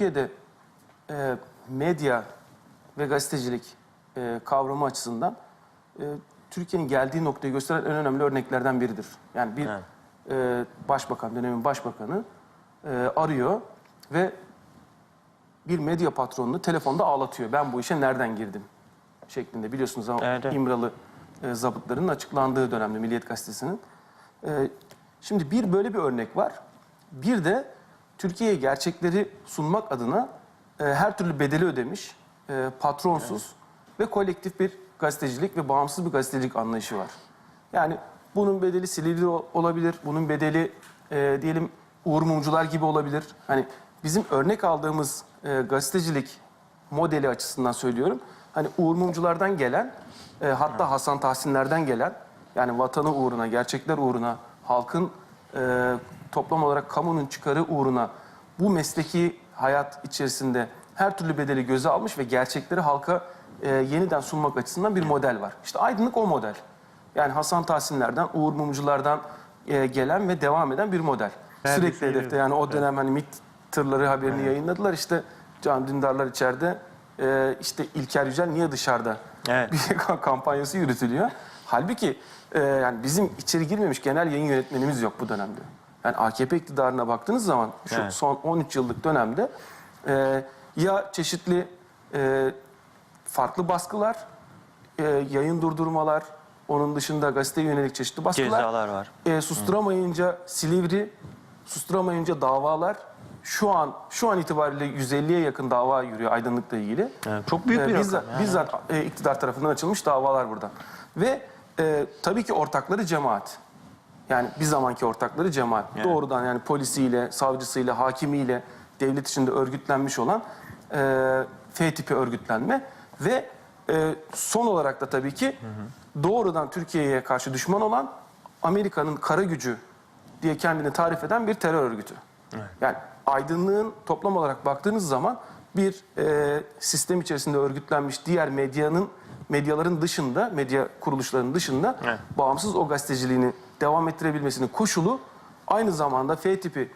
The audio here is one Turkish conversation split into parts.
Türkiye'de e, medya ve gazetecilik e, kavramı açısından e, Türkiye'nin geldiği noktayı gösteren en önemli örneklerden biridir. Yani bir Evet. e, başbakan, dönemin başbakanı e, arıyor ve bir medya patronunu telefonda ağlatıyor. Ben bu işe nereden girdim? şeklinde biliyorsunuz ama Evet, evet. İmralı e, zabıtlarının açıklandığı dönemde Milliyet Gazetesi'nin. E, şimdi bir böyle bir örnek var. Bir de Türkiye'ye gerçekleri sunmak adına e, her türlü bedeli ödemiş, e, patronsuz ve kolektif bir gazetecilik ve bağımsız bir gazetecilik anlayışı var. Yani bunun bedeli Silivri olabilir, bunun bedeli e, diyelim Uğur Mumcular gibi olabilir. Hani bizim örnek aldığımız e, gazetecilik modeli açısından söylüyorum. Hani Uğur Mumculardan gelen, e, hatta Hasan Tahsinlerden gelen, yani vatanı uğruna, gerçekler uğruna, halkın e, toplam olarak kamunun çıkarı uğruna bu mesleki hayat içerisinde her türlü bedeli göze almış ve gerçekleri halka e, yeniden sunmak açısından bir model var. İşte aydınlık o model. Yani Hasan Tahsinlerden, Uğur Mumculardan e, gelen ve devam eden bir model. Ben Sürekli söylüyorum. hedefte yani o dönem hani MİT tırları haberini yayınladılar. İşte Can Dündarlar içeride, e, işte İlker Yücel niye dışarıda? Evet. Bir kampanyası yürütülüyor. Halbuki e, yani bizim içeri girmemiş genel yayın yönetmenimiz yok bu dönemde. Yani AKP iktidarına baktığınız zaman şu Evet. son 13 yıllık dönemde e, ya çeşitli e, farklı baskılar, e, yayın durdurmalar, onun dışında gazeteye yönelik çeşitli baskılar. Cezalar var. E, susturamayınca Silivri, susturamayınca davalar. Şu an şu an itibariyle 150'ye yakın dava yürüyor aydınlıkla ilgili. Evet, çok büyük bir Ee, bizzat, rakam. yani. bizzat e, iktidar tarafından açılmış davalar burada. Ve e, tabii ki ortakları cemaat. Yani bir zamanki ortakları cemaat. Yani. Doğrudan yani polisiyle, savcısıyla, hakimiyle devlet içinde örgütlenmiş olan e, F tipi örgütlenme ve e, son olarak da tabii ki doğrudan Türkiye'ye karşı düşman olan Amerika'nın kara gücü diye kendini tarif eden bir terör örgütü. Yani aydınlığın toplam olarak baktığınız zaman bir e, sistem içerisinde örgütlenmiş diğer medyanın medyaların dışında, medya kuruluşlarının dışında Evet. bağımsız o gazeteciliğini devam ettirebilmesinin koşulu aynı zamanda F tipi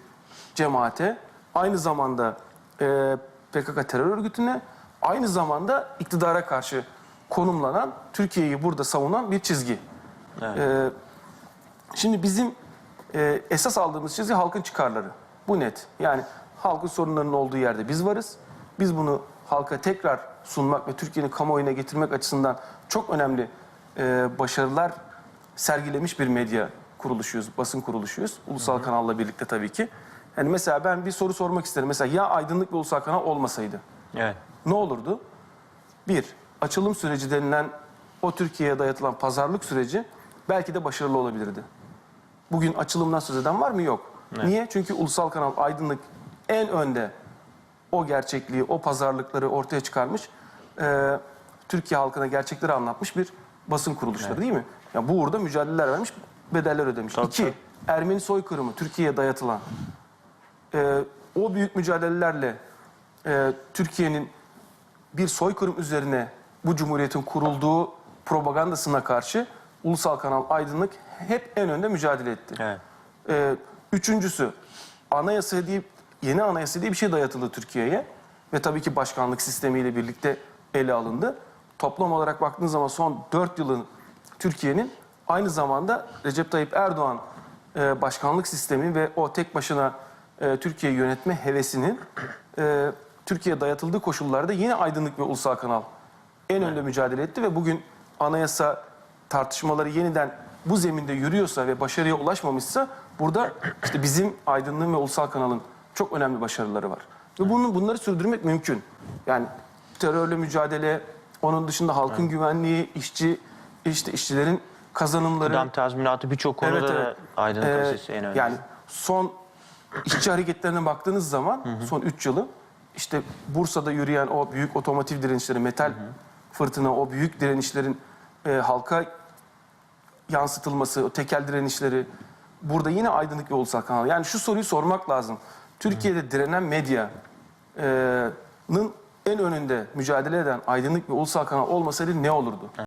cemaate, aynı zamanda e, PKK terör örgütüne, aynı zamanda iktidara karşı konumlanan, Türkiye'yi burada savunan bir çizgi. Evet. E, şimdi bizim e, esas aldığımız çizgi halkın çıkarları. Bu net. Yani halkın sorunlarının olduğu yerde biz varız. Biz bunu halka tekrar sunmak ve Türkiye'nin kamuoyuna getirmek açısından çok önemli e, başarılar sergilemiş bir medya kuruluşuyuz, basın kuruluşuyuz. Ulusal kanalla birlikte tabii ki. Yani mesela ben bir soru sormak isterim. Mesela ya aydınlık ve ulusal kanal olmasaydı Evet. ne olurdu? Bir, açılım süreci denilen o Türkiye'ye dayatılan pazarlık süreci belki de başarılı olabilirdi. Bugün açılımdan söz eden var mı? Yok. Niye? Çünkü ulusal kanal aydınlık en önde o gerçekliği, o pazarlıkları ortaya çıkarmış. e, Türkiye halkına gerçekleri anlatmış bir basın kuruluşları değil mi? Ya bu uğurda mücadeleler vermiş, bedeller ödemiş. Tabii, İki, tabii. Ermeni soykırımı Türkiye'ye dayatılan e, o büyük mücadelelerle e, Türkiye'nin bir soykırım üzerine bu cumhuriyetin kurulduğu propagandasına karşı Ulusal Kanal Aydınlık hep en önde mücadele etti. Evet. Ee, üçüncüsü, anayasa diye, yeni anayasa diye bir şey dayatıldı Türkiye'ye. Ve tabii ki başkanlık sistemiyle birlikte ele alındı. Toplam olarak baktığınız zaman son dört yılın Türkiye'nin aynı zamanda Recep Tayyip Erdoğan e, başkanlık sistemi ve o tek başına e, Türkiye'yi yönetme hevesinin e, Türkiye'ye dayatıldığı koşullarda yine aydınlık ve ulusal kanal en önde mücadele etti ve bugün anayasa tartışmaları yeniden bu zeminde yürüyorsa ve başarıya ulaşmamışsa burada işte bizim aydınlığın ve ulusal kanalın çok önemli başarıları var. Ve bunu, bunları sürdürmek mümkün. Yani terörle mücadele, onun dışında halkın güvenliği, işçi, işte işçilerin kazanımları. Adam tazminatı birçok konuda da aydınlık Ee, en önemli. Yani son işçi hareketlerine baktığınız zaman son 3 yılı işte Bursa'da yürüyen o büyük otomotiv direnişleri, metal fırtına, o büyük direnişlerin e, halka yansıtılması, o tekel direnişleri burada yine aydınlık ve ulusal kanal. Yani şu soruyu sormak lazım. Türkiye'de direnen medyanın en önünde mücadele eden aydınlık ve ulusal kanal olmasaydı ne olurdu?